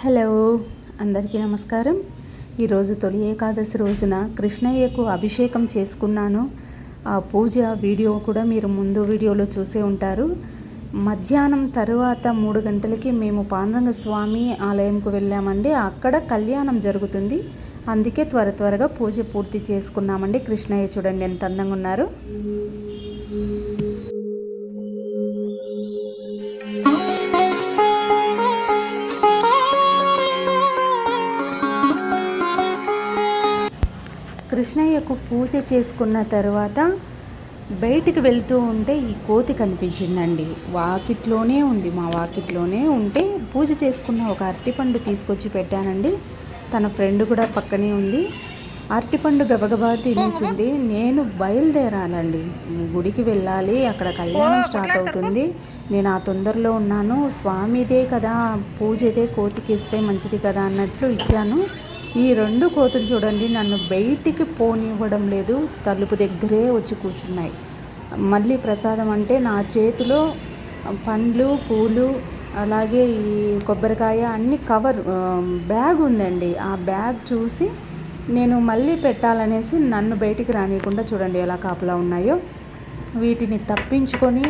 Hello అందరికీ నమస్కారం. ఈరోజు తొలి ఏకాదశి రోజున కృష్ణయ్యకు అభిషేకం చేసుకున్నాను. ఆ పూజ వీడియో కూడా మీరు ముందు వీడియోలో చూసే ఉంటారు. మధ్యాహ్నం తరువాత మూడు గంటలకి మేము పాండురంగ స్వామి ఆలయంకు వెళ్ళామండి. అక్కడ కళ్యాణం జరుగుతుంది. అందుకే త్వర త్వరగా పూజ పూర్తి చేసుకున్నామండి. కృష్ణయ్య చూడండి ఎంత అందంగా ఉన్నారు. కృష్ణయ్యకు పూజ చేసుకున్న తర్వాత బయటికి వెళ్తూ ఉంటే ఈ కోతి కనిపించిందండి. వాకిట్లోనే ఉంది. మా వాకిట్లోనే ఉంటే పూజ చేసుకున్న ఒక అరటిపండు తీసుకొచ్చి పెట్టానండి. తన ఫ్రెండ్ కూడా పక్కనే ఉంది. అరటిపండు గబగబా తినేసింది. నేను బయలుదేరాలండి. గుడికి వెళ్ళాలి. అక్కడ కళ్యాణం స్టార్ట్ అవుతుంది. నేను ఆ తొందరలో ఉన్నాను. స్వామిదే కదా పూజదే కోతికి ఇస్తే మంచిది కదా అన్నట్లు ఇచ్చాను. ఈ రెండు కోతులు చూడండి నన్ను బయటికి పోనివ్వడం లేదు. తలుపు దగ్గరే వచ్చి కూర్చున్నాయి. మళ్ళీ ప్రసాదం అంటే నా చేతిలో పండ్లు పూలు అలాగే ఈ కొబ్బరికాయ అన్ని కవర్ బ్యాగ్ ఉందండి. ఆ బ్యాగ్ చూసి నేను మళ్ళీ పెట్టాలనేసి నన్ను బయటికి రానియకుండా చూడండి ఎలా కాపలా ఉన్నాయో. వీటిని తప్పించుకొని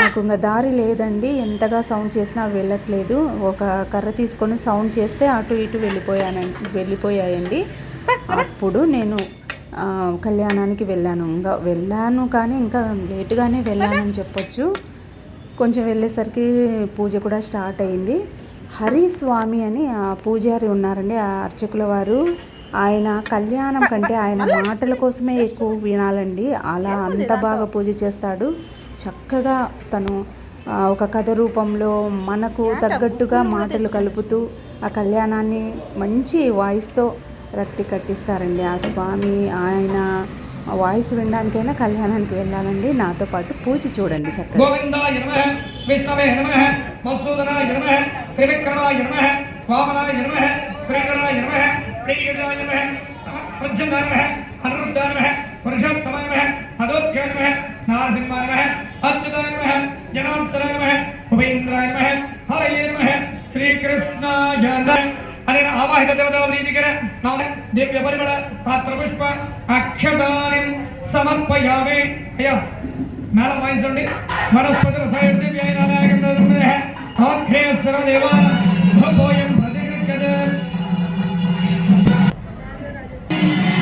నాకు ఇంకా దారి లేదండి. ఎంతగా సౌండ్ చేసినా వెళ్ళట్లేదు. ఒక కర్ర తీసుకొని సౌండ్ చేస్తే అటు ఇటు వెళ్ళిపోయానండి వెళ్ళిపోయాయండి. అప్పుడు నేను కళ్యాణానికి వెళ్ళాను. ఇంకా వెళ్ళాను కానీ ఇంకా లేటుగానే వెళ్ళానని చెప్పొచ్చు. కొంచెం వెళ్ళేసరికి పూజ కూడా స్టార్ట్ అయింది. హరి స్వామి అని ఆ పూజారి ఉన్నారండి ఆ అర్చకుల వారు. ఆయన కళ్యాణం కంటే ఆయన మాటల కోసమే ఎక్కువ వినాలండి. అలా అంత బాగా పూజ చేస్తాడు. చక్కగా తను ఒక కథ రూపంలో మనకు తగ్గట్టుగా మాటలు కలుపుతూ ఆ కళ్యాణాన్ని మంచి వాయిస్తో రక్తి కట్టిస్తారండి. ఆ స్వామి ఆయన వాయిస్ వినడానికైనా కళ్యాణానికి వెళ్ళాలండి. నాతో పాటు పూజ చూడండి చక్కగా. గోవిందాయ నమ విష్ణవే నమ మసూదనాయ నమ త్రివిక్రమాయ నమ వామనాయ నమ శ్రీధరాయ నమ. ప్రియజాయ నమ ప్రజ్జనాయ నమ అనిరుద్ధాయ నమ పురుషోత్తమాయ నమ అదోధ్యాయ నమ నారసింహాయ నమ అచ్యుతాయ నమ జనార్దనాయ నమ ఉపేంద్రాయ నమ హరయే నమ శ్రీకృష్ణాయ నమ అనే ఆవాహిత దేవతా ప్రీతికర నామ దివ్య పరిమళ పాత్ర పుష్ప అక్షతాని సమర్పయామి అయ్యా మేళం వాయించండి వనస్పతి రసాయన దేవా భోయం ప్రతిగృహ్యతే తదేవ దానవనం ప్రఫలం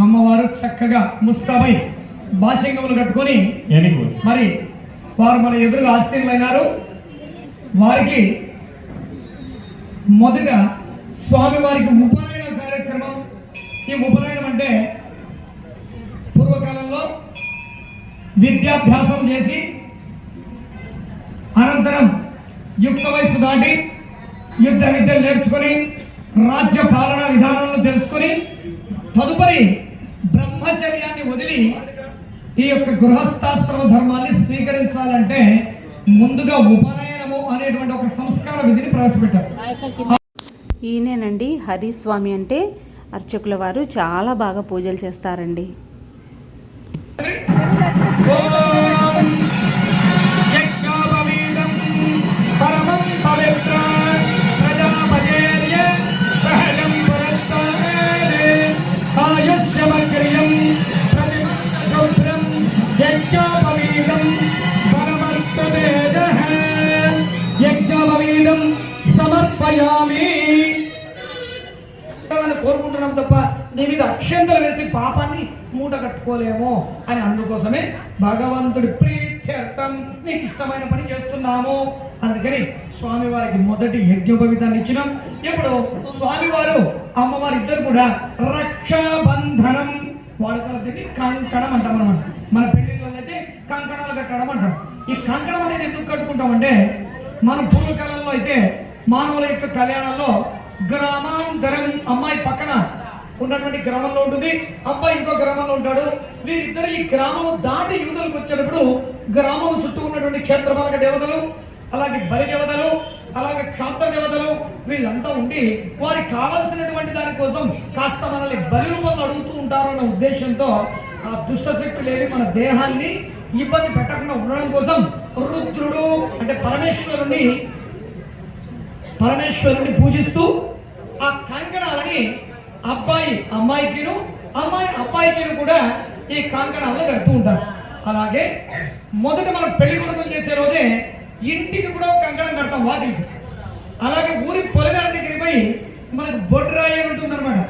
అమ్మవారు చక్కగా ముస్తాబై భాషంగములు కట్టుకొని మరి వారు మన ఎదురుగా ఆశీనులైనారు వారికి మొదట స్వామివారికి ఉపనయన కార్యక్రమం. ఈ ఉపనయనం అంటే పూర్వకాలంలో విద్యాభ్యాసం చేసి అనంతరం యుక్త వయసు దాటి యుద్ధ విద్యలు నేర్చుకొని రాజ్య పాలన విధానాలను తెలుసుకొని తదుపరి బ్రహ్మచర్యాన్ని వదిలి ఈ యొక్క గృహస్థాశ్రమ ధర్మాన్ని స్వీకరించాలంటే ముందుగా ఉపనయనము అనేటువంటి ఒక సంస్కార విధిని ప్రవేశపెట్టారు. ఈయనేనండి హరిస్వామి అంటే అర్చకుల వారు చాలా బాగా పూజలు చేస్తారండి. యజ్ఞోపవీతం పరమస్తు యజ్ఞోపవీతం సమర్పయామి కోరుకుంటున్నాం తప్ప నీ మీద అక్షంతలు వేసి పాపాన్ని మూట కట్టుకోలేము అని అందుకోసమే భగవంతుడి ప్రీత్యర్థం నీకు ఇష్టమైన పని చేస్తున్నాము. అందుకని స్వామివారికి మొదటి యజ్ఞోపవితాన్ని ఇచ్చినాం. ఇప్పుడు స్వామివారు అమ్మవారి ఇద్దరు కూడా రక్షాబంధనం వాడుకలకి కంకణం అంటాం అనమాట మన పెళ్ళి కంకణాలు కట్టడం అంటారు ఈ కంకణం అనేది ఎందుకు కట్టుకుంటామంటే మన పూర్వకాలంలో అయితే మానవుల యొక్క కళ్యాణంలో గ్రామాంతరం అమ్మాయి పక్కన ఉన్నటువంటి గ్రామంలో ఉంటుంది. అబ్బాయి ఇంకో గ్రామంలో ఉంటాడు. వీరిద్దరు ఈ గ్రామం దాటి యువతలకు వచ్చేటప్పుడు గ్రామం చుట్టూ ఉన్నటువంటి క్షేత్రపాలక దేవతలు అలాగే బలి దేవతలు అలాగే క్షాంత దేవతలు వీళ్ళంతా ఉండి వారికి కావలసినటువంటి దానికోసం కాస్త మనల్ని బలి రూపంలో అడుగుతూ ఉంటారు అన్న ఉద్దేశంతో ఆ దుష్ట లేని మన దేహాన్ని ఇబ్బంది పెట్టకుండా ఉండడం కోసం రుద్రుడు అంటే పరమేశ్వరుని పరమేశ్వరుని పూజిస్తూ ఆ కంకణాలని అబ్బాయి అమ్మాయికిను అమ్మాయి అబ్బాయికిను కూడా ఈ కంకణాలను కడుతూ ఉంటారు. అలాగే మొదట మనం పెళ్ళి కొడుకులు చేసే రోజే ఇంటికి కూడా కంకణం కడతాం వాకిలికి అలాగే ఊరి పొలిమేర దగ్గరికి పోయి మనకు బొడ్రాయి అని ఉంటుందన్నమాట.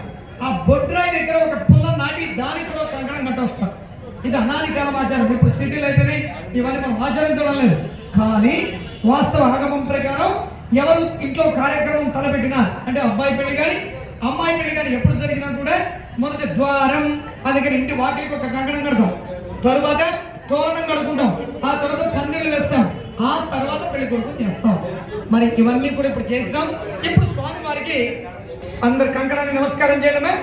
ఆ బొడ్రాయి దగ్గర ఒక పుల్ల నాటి దానికి కూడా ఒక కంకణం కట్టొస్తాం. ఇది అనాదికాలం ఆచారం. ఇప్పుడు సిటీలు అయితేనే ఇవన్నీ మనం ఆచరించడం లేదు. కానీ వాస్తవ ఆగమం ప్రకారం ఎవరు ఇంట్లో కార్యక్రమం తలపెట్టినా అంటే అబ్బాయి పెళ్ళి కానీ అమ్మాయి పెళ్ళి కానీ ఎప్పుడు జరిగినా కూడా మొదటి ద్వారం ఆ దగ్గర ఇంటి వాకిలికి ఒక కంకణం కడతాం. తర్వాత తోరణం కడుకుంటాం ఆ తర్వాత పందిళ్ళు వేస్తాం. ఆ తర్వాత పెళ్ళి కొడుకు చేస్తాం. మరి ఇవన్నీ కూడా ఇప్పుడు చేసినాం. ఇప్పుడు స్వామి వారికి అందరు కంకణాన్ని నమస్కారం చేయడమే.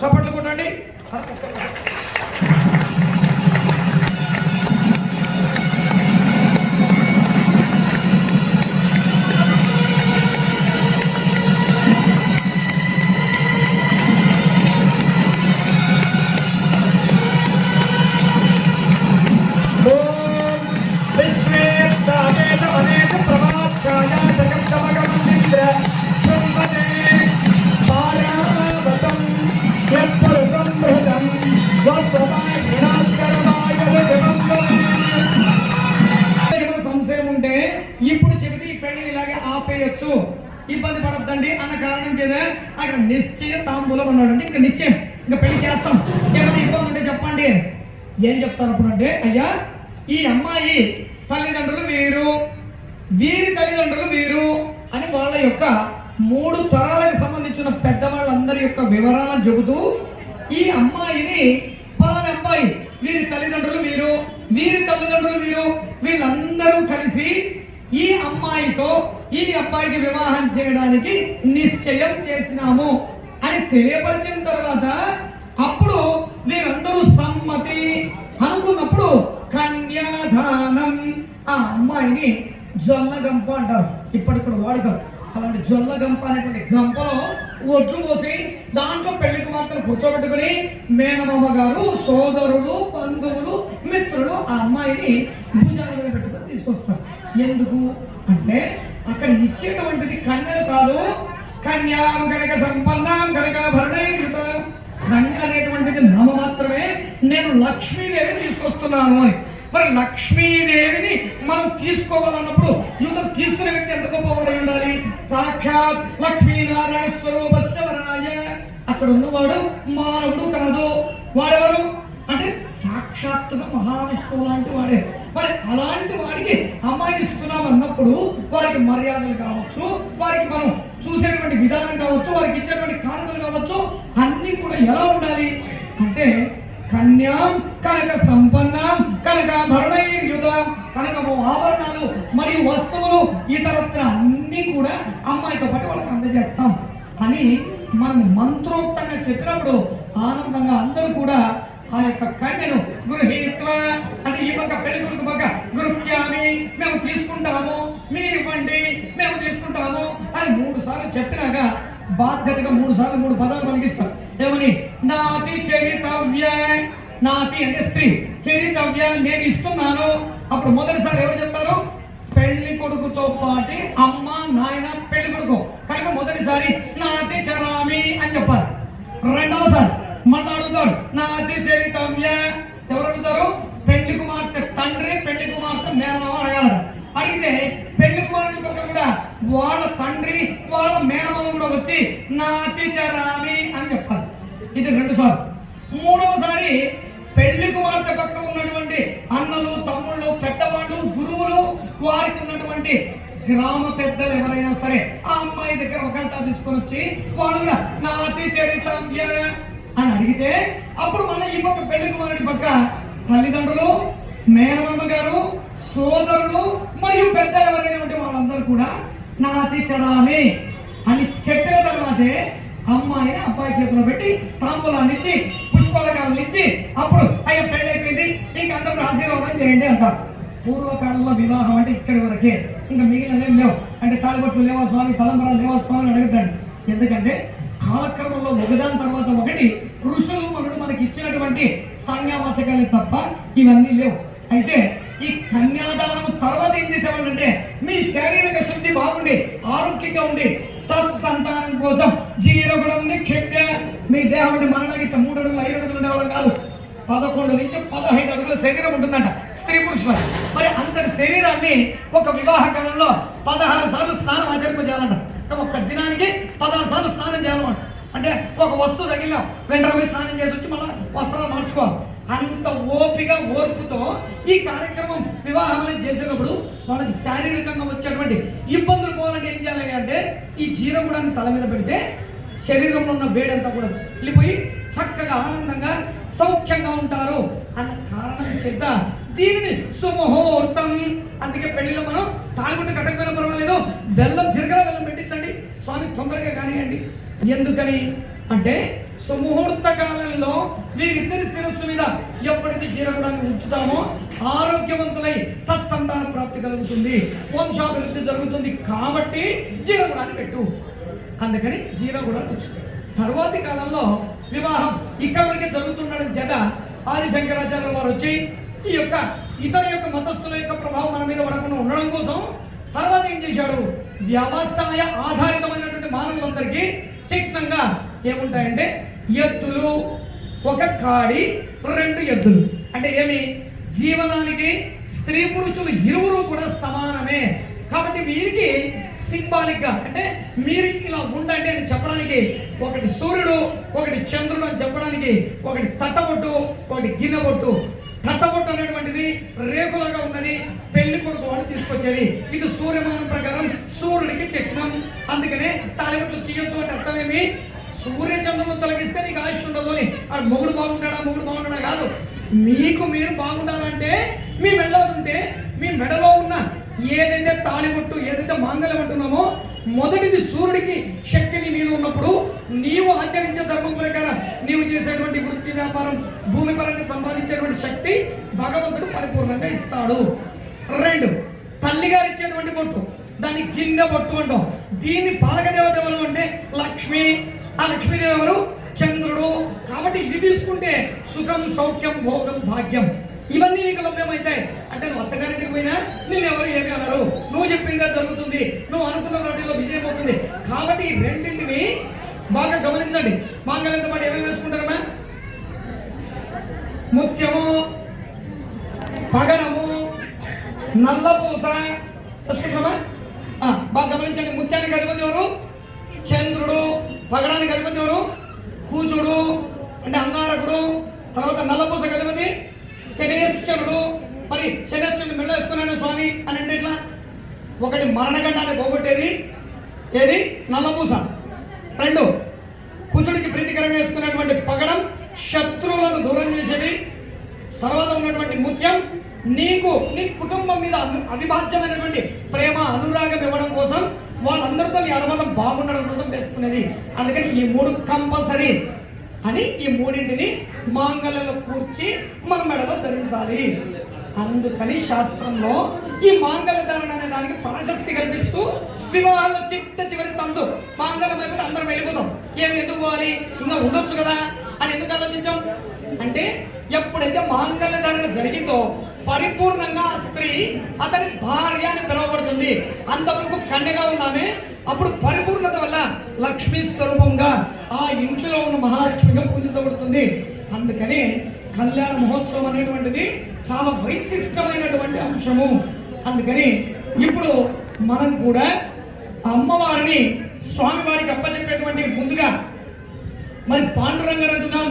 సపట్లు కొట్టండి. అక్కడ నిశ్చయ తాంబూలం అన్నాడు అంటే ఇంకా నిశ్చయం. ఇంకా పెళ్ళి చేస్తాం. ఏమైనా ఇబ్బంది ఉంటే చెప్పండి. ఏం చెప్తారు అప్పుడు అంటే అయ్యా ఈ అమ్మాయి తల్లిదండ్రులు వీరు వీరి తల్లిదండ్రులు వీరు అని వాళ్ళ యొక్క మూడు తరాలకు సంబంధించిన పెద్దవాళ్ళందరి యొక్క వివరాలను చెబుతూ ఈ అమ్మాయిని పలానా అమ్మాయి వీరి తల్లిదండ్రులు వీరు వీరి తల్లిదండ్రులు వీరు వీళ్ళందరూ కలిసి ఈ అమ్మాయితో ఈ అబ్బాయికి వివాహం చేయడానికి నిశ్చయం చేసినాము అని తెలియపరిచిన తర్వాత అప్పుడు వీరందరూ సమ్మతి అనుకున్నప్పుడు కన్యాదానం ఆ అమ్మాయిని జొల్లగంప అంటారు. ఇప్పటికి కూడా అలాంటి జొల్లగంప అనేటువంటి గంపలో ఒడ్లు పోసి దాంట్లో పెళ్ళి కుమార్తెను కూర్చోబెట్టుకుని మేనమామ గారు సోదరులు బంధువులు మిత్రులు ఆ అమ్మాయిని భుజాల మీద పెట్టుకొని తీసుకొస్తారు. ఎందుకు? అంటే అక్కడ ఇచ్చేటువంటిది కన్యను కాదు. కన్యాం కనుక సంపన్నాం కనుక భరణీకృత కన్య అనేటువంటిది నామ మాత్రమే. నేను లక్ష్మీదేవి తీసుకొస్తున్నాను అని. మరి లక్ష్మీదేవిని మనం తీసుకోవాలన్నప్పుడు యువత తీసుకునే వ్యక్తి ఎంత గొప్పవాడై ఉండాలి? సాక్షాత్ లక్ష్మీనారాయణ స్వరూప అక్కడ ఉన్నవాడు మానవుడు కాదు. వాడెవరు? అంటే సాక్షాత్తుగా మహావిష్ణువు లాంటి వాడే. మరి అలాంటి వాడికి అమ్మాయిని ఇస్తున్నాం అన్నప్పుడు వారికి మర్యాదలు కావచ్చు వారికి మనం చూసేటువంటి విధానం కావచ్చు వారికి ఇచ్చేటువంటి కానుకలు కావచ్చు అన్నీ కూడా ఎలా ఉండాలి? అంటే కన్యాం కనక సంపన్నం కనక భరణయుత కనుక ఆభరణాలు మరియు వస్తువులు ఇతరత్ర అన్నీ కూడా అమ్మాయితో పాటు వాళ్ళకి అందజేస్తాం అని మనం మంత్రోక్తంగా చెప్పినప్పుడు ఆనందంగా అందరూ కూడా ఆ యొక్క కన్యను గృహీత్వ అంటే ఈ పక్క పెళ్ళి కొడుకు పక్క గృహ్యామి మేము తీసుకుంటాము మీరు ఇవ్వండి మేము తీసుకుంటాము అని మూడు సార్లు చెప్పినాక బాధ్యతగా మూడు సార్లు మూడు పదాలు పలికిస్తారు. ఏమని? నాతి చరితవ్య. నాతి అంటే స్త్రీ. చరితవ్య నేను ఇస్తున్నాను. అప్పుడు మొదటిసారి ఎవరు చెప్తారు? పెళ్ళి కొడుకుతో పాటి అమ్మ నాయన పెళ్ళి కొడుకు. కనుక మొదటిసారి నాతి చరామి అని చెప్పారు రెండవసారి మళ్ళా నా అత్యచరితామ్య చరితవ్య ఎవరు అడుగుతారు? పెళ్ళి కుమార్తె తండ్రి పెళ్ళి కుమార్తె మేనమామ అడగాలట. అడిగితే పెళ్ళి కుమారుడి పక్క కూడా వాళ్ళ తండ్రి వాళ్ళ మేనమామ కూడా వచ్చి నాతి చరామి అని చెప్పాలి. ఇది రెండు సార్లు. మూడవసారి పెళ్ళి కుమార్తె పక్క ఉన్నటువంటి అన్నలు తమ్ముళ్ళు పెద్దవాళ్ళు గురువులు వారికి ఉన్నటువంటి గ్రామ పెద్దలు ఎవరైనా సరే ఆ అమ్మాయి దగ్గర ఒకరితో తీసుకొని వచ్చి వాళ్ళు కూడా నాతి చరితవ్య అని అడిగితే అప్పుడు మన ఈ పక్క పెళ్ళి కుమారుడి పక్క తల్లిదండ్రులు మేనమామ గారు సోదరులు మరియు పెద్దలు ఎవరైనా ఉంటే వాళ్ళందరూ కూడా నాతి చరామి అని చెప్పిన తర్వాతే అమ్మాయిని అబ్బాయి చేతిలో పెట్టి తాంబూలాన్ని ఇచ్చి పుష్పాలకాలను ఇచ్చి అప్పుడు అయ్యో పెళ్ళైపోయింది ఇంక అందరూ ఆశీర్వాదం చేయండి అంటారు పూర్వకాలంలో వివాహం అంటే ఇక్కడి వరకే. ఇంకా మిగిలినవేం లేవు. అంటే తాలిబొట్లు లేవా స్వామి తలంబరాలు లేవా స్వామి అడుగుతాడు. ఎందుకంటే కాలక్రమంలో ఒకదాని తర్వాత ఒకటి ఋషులు మనులు మనకి ఇచ్చినటువంటి సంజ్ఞావాచకాలే తప్ప ఇవన్నీ లేవు. అయితే ఈ కన్యాదానము తర్వాత ఏం చేసేవాళ్ళంటే మీ శారీరక శుద్ధి బాగుండి ఆరోగ్యంగా ఉండి సత్ సంతానం కోసం జీరగుడం నిక్షేప్య మీ దేహం అంటే మనలాగా మూడు అడుగులు ఐదు అడుగులు ఉండేవాళ్ళం కాదు. పదకొండు నుంచి పదహైదు అడుగుల శరీరం ఉంటుందంట స్త్రీ పురుషుల. మరి అంతటి శరీరాన్ని ఒక వివాహ కాలంలో పదహారు సార్లు స్నానం ఆచరింపజేయాలంట అంటే ఒక్క దినానికి పదహారు సార్లు స్నానం చేయాలన్నమాట. అంటే ఒక వస్తువు తగిలినాం వెంటనే పోయి స్నానం చేసి వచ్చి మళ్ళీ వస్త్రాలు మార్చుకోవాలి. అంత ఓపిక ఓర్పుతో ఈ కార్యక్రమం వివాహం అనేది చేసేటప్పుడు వాళ్ళకి శారీరకంగా వచ్చేటువంటి ఇబ్బందులు పోవాలంటే ఏం చేయాలి అంటే ఈ జీరగుడాన్ని తల మీద పెడితే శరీరంలో ఉన్న వేడంతా కూడా వెళ్ళిపోయి చక్కగా ఆనందంగా సౌఖ్యంగా ఉంటారు అన్న కారణం చేత దీనిని సుముహూర్తం. అందుకే పెళ్ళిలో మనం తాగుంటే కట్టకపోయినా పర్వాలేదు బెల్లం జిరగల బెల్లం పెట్టించండి. స్వామి తొందరగా కానివ్వండి ఎందుకని? అంటే సుముహూర్త కాలంలో వీరిద్దరి శిరస్సు మీద ఎప్పుడైతే జీరగడాన్ని ఉంచుతామో ఆరోగ్యవంతులై సత్సంతాన ప్రాప్తి కలుగుతుంది. వంశాభివృద్ధి జరుగుతుంది కాబట్టి జీరగడాన్ని పెట్టు. అందుకని జీరో కూడా వచ్చింది తర్వాతి కాలంలో వివాహం ఇక్కడ వరకే జరుగుతుండడం చేత ఆది శంకరాచార్య వారు వచ్చి ఈ యొక్క ఇతర యొక్క మతస్థుల యొక్క ప్రభావం మన మీద పడకుండా ఉండడం కోసం తర్వాత ఏం చేశాడు? వ్యవసాయ ఆధారితమైనటువంటి మానవులందరికీ చిహ్నంగా ఏముంటాయంటే ఎద్దులు ఒక కాడి రెండు ఎద్దులు. అంటే ఏమి? జీవనానికి స్త్రీ పురుషులు ఇరువురు కూడా సమానమే. కాబట్టి వీరికి సింబాలిక్గా అంటే మీరు ఇలా ఉండండి అని చెప్పడానికి ఒకటి సూర్యుడు ఒకటి చంద్రుడు అని చెప్పడానికి ఒకటి తట్టబొట్టు ఒకటి గిన్నెబొట్టు. తట్టబొట్టు అనేటువంటిది రేకులాగా ఉన్నది పెళ్ళి కొడుకు వాళ్ళు తీసుకొచ్చేది. ఇది సూర్యమానం ప్రకారం సూర్యుడికి చిహ్నం. అందుకనే తాలిబొట్లు తీయొద్దు అంటే అర్థమేమి సూర్య చంద్రులు తొలగిస్తే నీకు ఆయుష్ ఉండదు అని. అది మొగుడు బాగుంటాడా? మొగుడు బాగుంటాడా కాదు. మీకు మీరు బాగుండాలంటే మీ మెడలో ఉంటే మీ మెడలో ఉన్న ఏదైతే తాళిబొట్టు ఏదైతే మాంగళ్యం అంటున్నామో మొదటిది సూర్యుడికి శక్తి నీ మీద ఉన్నప్పుడు నీవు ఆచరించే ధర్మం ప్రకారం నీవు చేసేటువంటి వృత్తి వ్యాపారం భూమి పరంగా సంపాదించేటువంటి శక్తి భగవంతుడు పరిపూర్ణంగా ఇస్తాడు. రెండు తల్లిగారు ఇచ్చేటువంటి బొట్టు దాన్ని గిన్నె బొట్టు అంటాం. దీన్ని పాలకదేవత ఎవరు అంటే? లక్ష్మి. ఆ లక్ష్మీదేవి ఎవరు? చంద్రుడు. కాబట్టి ఇది తీసుకుంటే సుఖం సౌఖ్యం భోగం భాగ్యం. ఇవన్నీ నీకు లభ్యమవుతాయి అంటే నువ్వు అత్తగారింటికి పోయినా నేను ఎవరు ఏమి అనరు. నువ్వు చెప్పిందా జరుగుతుంది. నువ్వు అనుకున్న వాటిలో విజయం అవుతుంది. కాబట్టి ఈ రెండింటిని బాగా గమనించండి. మాంగళ్యంతో పాటు ఏమేమి వేసుకుంటారమ్మా ముత్యము పగడము నల్లపూస వేసుకుంటామా బాగా గమనించండి. ముత్యానికి అధిపతి ఎవరు? చంద్రుడు. పగడానికి అధిపతి ఎవరు? కూచుడు. అంటే అంగారకుడు. తర్వాత నల్లపూస అధిపతి? శనేశ్వరుడు మరి శనేశ్వరుడు మెడ వేసుకున్నాను స్వామి అని అంటే ఎట్లా? ఒకటి మరణగండాన్ని పోగొట్టేది ఏది? నల్లమూస. రెండు కుజుడికి ప్రీతికరంగా వేసుకున్నటువంటి పగడం శత్రువులను దూరం చేసేది. తర్వాత ఉన్నటువంటి ముత్యం నీకు నీ కుటుంబం మీద అవిభాజ్యమైనటువంటి ప్రేమ అనురాగం ఇవ్వడం కోసం వాళ్ళందరితో నీ అనుబంధం బాగుండడం కోసం వేసుకునేది. అందుకని ఈ మూడు కంపల్సరీ. అని ఈ మూడింటిని మాంగళ్యంలో కూర్చి మన మెడలో ధరించాలి. అందుకని శాస్త్రంలో ఈ మాంగళధారణ అనే దానికి ప్రాశస్తి కల్పిస్తూ వివాహంలో చిట్ట చివరి తందు మాంగళం అయిపోతే అందరం వెళ్ళిపోతాం. ఏం ఎందుకు పోవాలి? ఇంకా ఉండొచ్చు కదా అని ఎందుకు ఆలోచించాం? అంటే ఎప్పుడైతే మాంగళ్యధారణ జరిగిందో పరిపూర్ణంగా ఆ స్త్రీ అతని భార్య అని పిలువబడుతుంది. అంతవరకు కన్యగా ఉన్నామే. అప్పుడు పరిపూర్ణత వల్ల లక్ష్మీ స్వరూపంగా ఆ ఇంట్లో ఉన్న మహాలక్ష్మిగా పూజించబడుతుంది. అందుకని కళ్యాణ మహోత్సవం అనేటువంటిది చాలా వైశిష్టమైనటువంటి అంశము. అందుకని ఇప్పుడు మనం కూడా అమ్మవారిని స్వామివారికి అప్పచెప్పేటువంటి ముందుగా మరి పాండురంగడు అంటున్నాం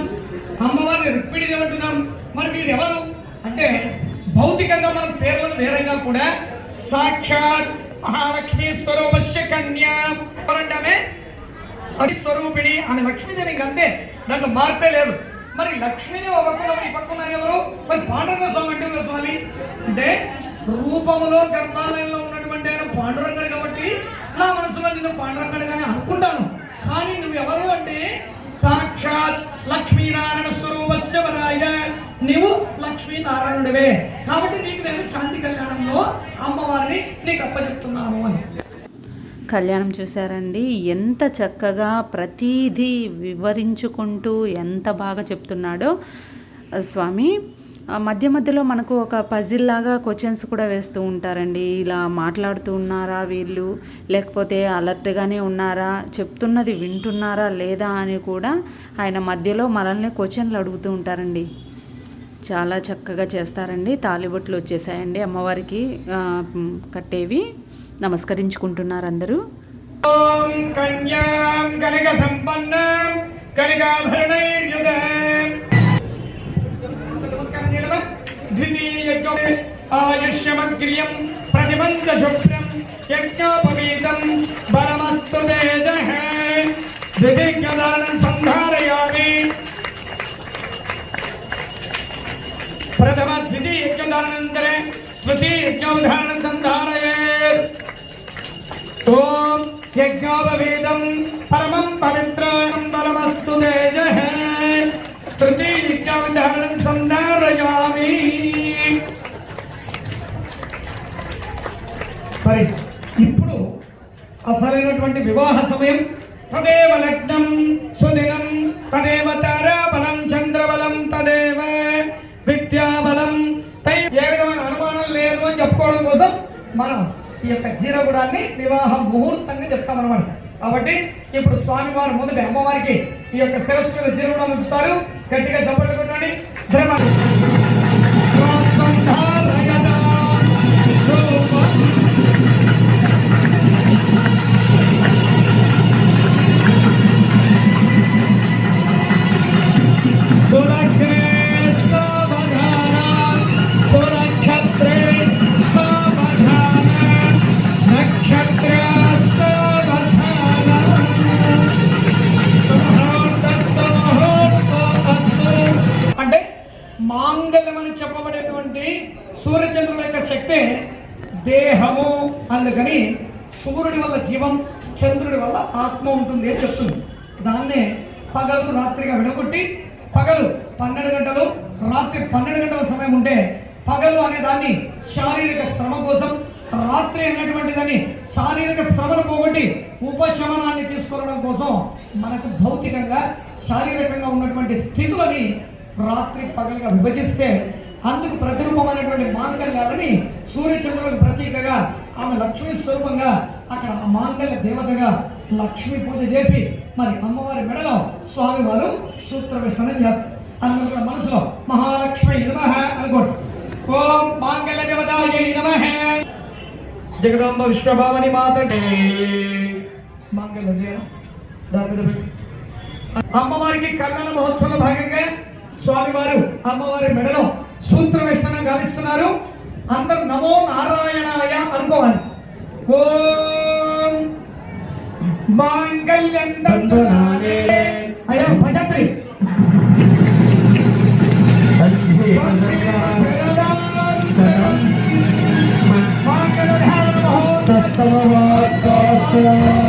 అమ్మవారిని రుక్మిణిదేవి అంటున్నాం. మరి మీరు ఎవరు అంటే భౌతికంగా మన పేర్లను వేరైనా కూడా సాక్షాత్ మహాలక్ష్మి స్వరూపస్య కన్యా ఎవరంటే స్వరూపిణి ఆమె లక్ష్మీదేవి అంతే దాంట్లో మార్పే లేదు. మరి లక్ష్మిని ఒక పక్కన ఈ పక్కన ఎవరు? మరి పాండురంగ స్వామి అంటే కదా స్వామి? అంటే రూపములో గర్భాలయంలో ఉన్నటువంటి ఆయన పాండురంగడు కాబట్టి నా మనసులో నేను పాండురంగడు కానీ అనుకుంటాను. కానీ నువ్వు ఎవరు అంటే సాక్షాత్ లక్ష్మీనారాయణ స్వరూపశివరాయ నీవు లక్ష్మీనారాయణుడివే. కాబట్టి నీకు నేను శాంతి కళ్యాణంలో అమ్మవారిని నీకు అప్పచెప్తున్నాను అని. కళ్యాణం చూసారండి ఎంత చక్కగా ప్రతీదీ వివరించుకుంటూ ఎంత బాగా చెప్తున్నాడో స్వామి. మధ్య మధ్యలో మనకు ఒక పజిల్ లాగా క్వశ్చన్స్ కూడా వేస్తూ ఉంటారండి. ఇలా మాట్లాడుతూ ఉన్నారా వీళ్ళు? లేకపోతే అలర్ట్గానే ఉన్నారా? చెప్తున్నది వింటున్నారా లేదా అని కూడా ఆయన మధ్యలో మనల్ని క్వశ్చన్లు అడుగుతూ ఉంటారండి. చాలా చక్కగా చేస్తారండి. తాలిబొట్లు వచ్చేసాయండి అమ్మవారికి కట్టేవి. నమస్కరించుకుంటున్నారు అందరూ ఓం కన్యాం కనక సంపన్నం కనకాభరణైర్యుగం ఆయుష్యమగ్ర్యం ప్రతిమంత శుభ్రం యజ్ఞోపవీతం బలమస్తు తేజః. ద్వితీయదానం సంధారయామి. ప్రథమ ద్వితీయ యజ్ఞదానంతరే తృతీయ యజ్ఞోధానం సంధారయేత్ ఓం యజ్ఞోపవేదం పరమం పవిత్రాణం బలమస్తు తేజః తృతీయ యజ్ఞోధానం సంధారయామి. మరి ఇప్పుడు అసలైనటువంటి వివాహ సమయం. తదేవ లగ్నం సుదినం తదేవత ఈ యొక్క జీరగుడాన్ని వివాహ ముహూర్తంగా చెప్తామన్నమాట. కాబట్టి ఇప్పుడు స్వామివారు మొదటి అమ్మవారికి ఈ యొక్క శిరస్సు మీద జీరగుడాన్ని ఉంచుతారు. గట్టిగా చప్పట్లు కొట్టండి. జీవం చంద్రుడి వల్ల ఆత్మ ఉంటుంది అని చెప్తుంది. దాన్నే పగలు రాత్రిగా విడగొట్టి పగలు పన్నెండు గంటలు రాత్రి పన్నెండు గంటల సమయం ఉంటే పగలు అనే దాన్ని శారీరక శ్రమ కోసం రాత్రి అనేటువంటి దాన్ని శారీరక శ్రమను పోగొట్టి ఉపశమనాన్ని తీసుకోవడం కోసం మనకు భౌతికంగా శారీరకంగా ఉన్నటువంటి స్థితులని రాత్రి పగలుగా విభజిస్తే అందుకు ప్రతిరూపమైనటువంటి మాంగళ్యాలని సూర్యచంద్రులకు ప్రతీకగా ఆమె లక్ష్మీ స్వరూపంగా అక్కడ ఆ మాంగళ్య దేవతగా లక్ష్మీ పూజ చేసి మరి అమ్మవారి మెడలో స్వామివారు సూత్రవిష్టనం చేస్తారు. అందరూ కూడా మనసులో మహాలక్ష్మి నమ అనుకోండి. ఓం మాంగళ్య దేవతాయ నమ. జగదాంబ విశ్వభావని మాత మాంగళ్య దేవ దాని మీద అమ్మవారికి కళ్యాణ మహోత్సవంలో భాగంగా స్వామివారు అమ్మవారి మెడలో సూత్ర విష్టనం గావిస్తున్నారు. అందరూ నమో నారాయణాయ అనుకోవాలి. ఓం మాంగళ్యం దండునానే అయ్యా భజత్రి మాంగళ్యధారణ మహోత్సవం అప్పుడు మనకి మరణం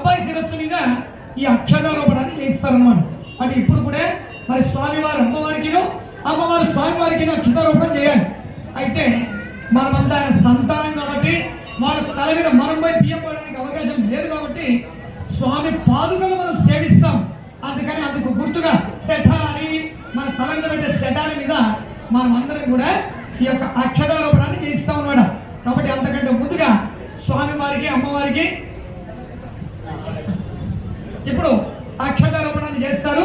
అబ్బాయి శిరస్సు మీద ఈ అక్షరారోపణాన్ని చేయిస్తారన్నమాట అంటే ఇప్పుడు కూడా మరి స్వామివారు అమ్మవారికిను అమ్మవారు స్వామివారికి అక్షతారోపణం చేయాలి. అయితే మనమంతా ఆయన సంతానం కాబట్టి వాళ్ళ తల మీద మనం పోయి బియ్యం అవకాశం లేదు కాబట్టి స్వామి పాదుకలు మనం సేవిస్తాం. అందుకని అందుకు గుర్తుగా సెఠారి మన తల మీద పెట్టే సెఠారి మీద మనం అందరం కూడా ఈ యొక్క అక్షరారోపణాన్ని చేయిస్తాం అన్నమాట. కాబట్టి అంతకంటే ముందుగా స్వామి వారికి అమ్మవారికి ఇప్పుడు అక్షతారోపణాన్ని చేస్తారు.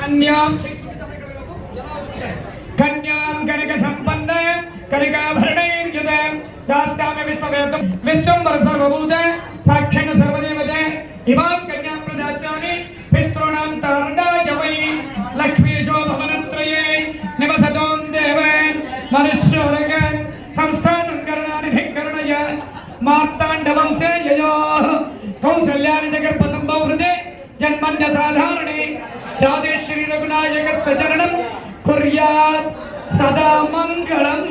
కన్యాం కన్యాం కనక సంపన్న కనకాభరణయుత దాస్యామి విష్ణువేదం. విశ్వంబర సర్వభూత సాక్షణ సర్వదేవత ఇమాం జన్మన్య సాధారణే జాతే శ్రీ రఘునాయక సచరణం కుర్యాత్ సదా మంగళం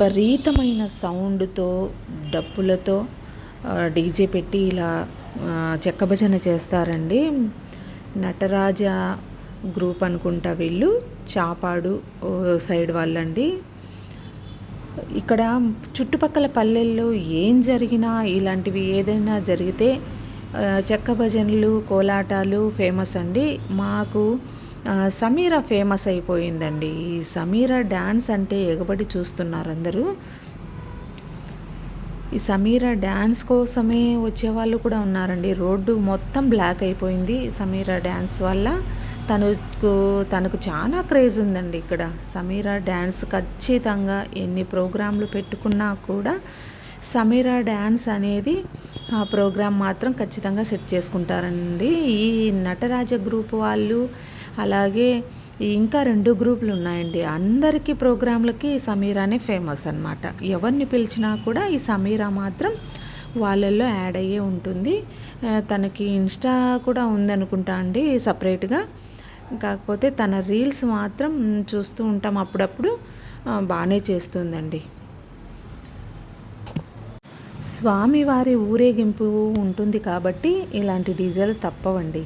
విపరీతమైన సౌండ్తో డప్పులతో డీజే పెట్టి ఇలా చెక్క భజన చేస్తారండి. నటరాజ గ్రూప్ అనుకుంటా వీళ్ళు చాపాడు సైడ్ వాళ్ళండి. ఇక్కడ చుట్టుపక్కల పల్లెల్లో ఏం జరిగినా ఇలాంటివి ఏదైనా జరిగితే చెక్క భజనలు కోలాటాలు ఫేమస్ అండి. మాకు సమీర ఫేమస్ అయిపోయిందండి. ఈ సమీర డ్యాన్స్ అంటే ఎగబడి చూస్తున్నారు అందరూ ఈ సమీర డ్యాన్స్ కోసమే వచ్చేవాళ్ళు కూడా ఉన్నారండి. రోడ్డు మొత్తం బ్లాక్ అయిపోయింది సమీర డ్యాన్స్ వల్ల. తనకు తనకు చాలా క్రేజ్ ఉందండి ఇక్కడ. సమీర డ్యాన్స్ ఖచ్చితంగా ఎన్ని ప్రోగ్రాంలు పెట్టుకున్నా కూడా సమీర డ్యాన్స్ అనేది ఆ ప్రోగ్రాం మాత్రం ఖచ్చితంగా సెట్ చేసుకుంటారండి. ఈ నటరాజ గ్రూప్ వాళ్ళు అలాగే ఇంకా రెండు గ్రూపులు ఉన్నాయండి. అందరికీ ప్రోగ్రాంలకి సమీరానే ఫేమస్ అనమాట ఎవరిని పిలిచినా కూడా ఈ సమీరా మాత్రం వాళ్ళల్లో యాడ్ అయ్యే ఉంటుంది. తనకి ఇన్స్టా కూడా ఉందనుకుంటా అండి సపరేట్గా. కాకపోతే తన రీల్స్ మాత్రం చూస్తూ ఉంటాం అప్పుడప్పుడు. బాగానే చేస్తుందండి. స్వామివారి ఊరేగింపు ఉంటుంది కాబట్టి ఇలాంటి డీజేలు తప్పవండి.